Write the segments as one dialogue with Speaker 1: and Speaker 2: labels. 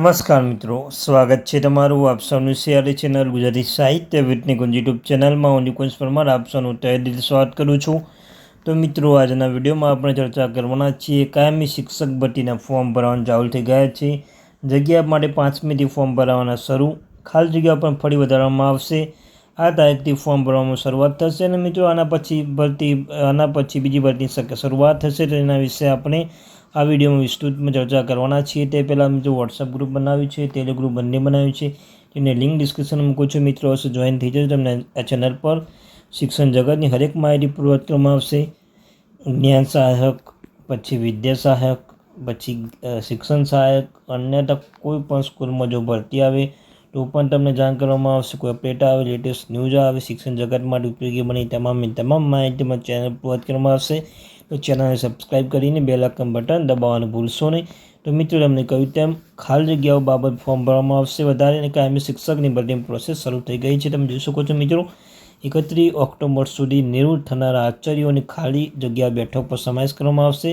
Speaker 1: નમસ્કાર મિત્રો, સ્વાગત છે તમારું આપ સૌનું સિયારી ચેનલ ગુજરાતી સાહિત્ય વિટની ગુંજ યુટ્યુબ ચેનલમાં. હું નિકુંજ પરમાર, આપ સૌનું તહે દિલ સ્વાગત કરું છું. તો મિત્રો, આજના વિડીયોમાં આપણે ચર્ચા કરવાના છીએ કાયમી શિક્ષક ભરતીના ફોર્મ ભરવાનું. ચાલુ થઈ ગયા છે. જગ્યા માટે પાંચમીથી ફોર્મ ભરાવાના શરૂ. ખાલી જગ્યા પણ ફરી વધારવામાં આવશે. આ તારીખથી ફોર્મ ભરવામાં શરૂઆત થશે અને મિત્રો, આના પછી ભરતી, આના પછી બીજી ભરતી શરૂઆત થશે. તેના વિશે આપણે આ વિડીયોમાં વિસ્તૃતમાં ચર્ચા કરવાના છીએ. તે પહેલાં મિત્રો વોટ્સઅપ ગ્રુપ બનાવ્યું છે ટેલિગ્રુપ ગ્રુપ બંને બનાવ્યું છે. તેને લિંક ડિસ્ક્રિપ્શનમાં મૂકું છું. મિત્રો હશે જોઈન થઈ જશે તમને આ ચેનલ પર શિક્ષણ જગતની હરેક માહિતી પૂર્વક્રમમાં આવશે. જ્ઞાન સહાયક, પછી વિદ્યા સહાયક, પછી શિક્ષણ સહાયક અન્ય કોઈ પણ સ્કૂલમાં જો ભરતી આવે પણ તમને જાણ કરવામાં આવશે, કોઈ અપડેટ આવે લેટેસ્ટ ન્યૂઝ આવે, શિક્ષણ જગત માટે ઉપયોગી બની તમામ તમામ માહિતીમાં ચેનલ પૂર્વક કરવામાં આવશે. તો ચેનલને સબસ્ક્રાઈબ કરીને બે લાખનું બટન દબાવવાનું ભૂલશો નહીં. તો મિત્રો, તમને કહ્યું તેમ, ખાલી જગ્યાઓ બાબત ફોર્મ ભરવામાં આવશે વધારે અને કાયમી શિક્ષકની ભરતીની પ્રોસેસ શરૂ થઈ ગઈ છે. તમે જોઈ શકો છો મિત્રો, એકત્રીસ ઓક્ટોબર સુધી નિવૃત્ત થનારા આચાર્યોની ખાલી જગ્યા બેઠક પર સમાવેશ કરવામાં આવશે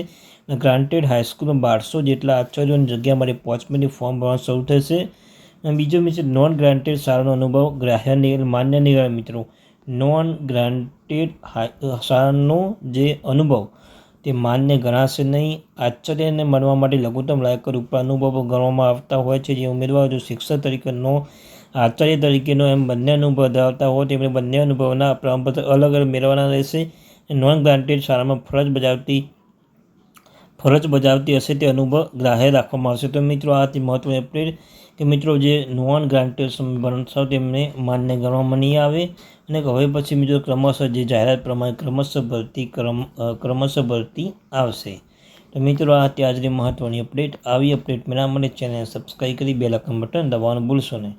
Speaker 1: અને ગ્રાન્ટેડ હાઈસ્કૂલમાં બારસો જેટલા આચાર્યોની જગ્યા માટે પાંચમીની ફોર્મ ભરવાનું શરૂ થશે. બીજો મિત્ર નોન ગ્રાન્ટેડ શાળાનો અનુભવ ગ્રાહ્ય માન્ય નિર્ણય મિત્રો. નોન ગ્રાન્ટેડ શાળાનો જે અનુભવ, તે માન્ય ગણાશે નહીં. આશ્ચર્યને મળવા માટે લઘુત્તમ લાયક ઉપર અનુભવો ગણવામાં આવતા હોય છે. જે ઉમેદવારો જો શિક્ષક તરીકેનો, આચાર્ય તરીકેનો એમ બંને અનુભવ ધરાવતા હોય, તેમણે બંને અનુભવના પ્રમાણપત્ર અલગ અલગ મેળવવાના રહેશે. નોન ગ્રાન્ટેડ શાળામાં ફરજ બજાવતી ફરજ બજાવતી હશે તે અનુભવ ગ્રાહ્ય રાખવામાં આવશે. તો મિત્રો, આ હતી મહત્વની અપડેટ કે મિત્રો, જે નોન ગ્રાન્ટેડ ભણશે તેમને માન્ય ગણવામાં નહીં આવે અને હવે પછી મિત્રો ક્રમશઃ જે જાહેરાત પ્રમાણે ક્રમશઃ ભરતી ક્રમ ક્રમશઃ ભરતી આવશે. તો મિત્રો, આ હતી આજની મહત્ત્વની અપડેટ. આવી અપડેટ મેળવવા માટે ચેનલ સબસ્ક્રાઈબ કરી બે લાખનું બટન દબાવવાનું ભૂલશો નહીં.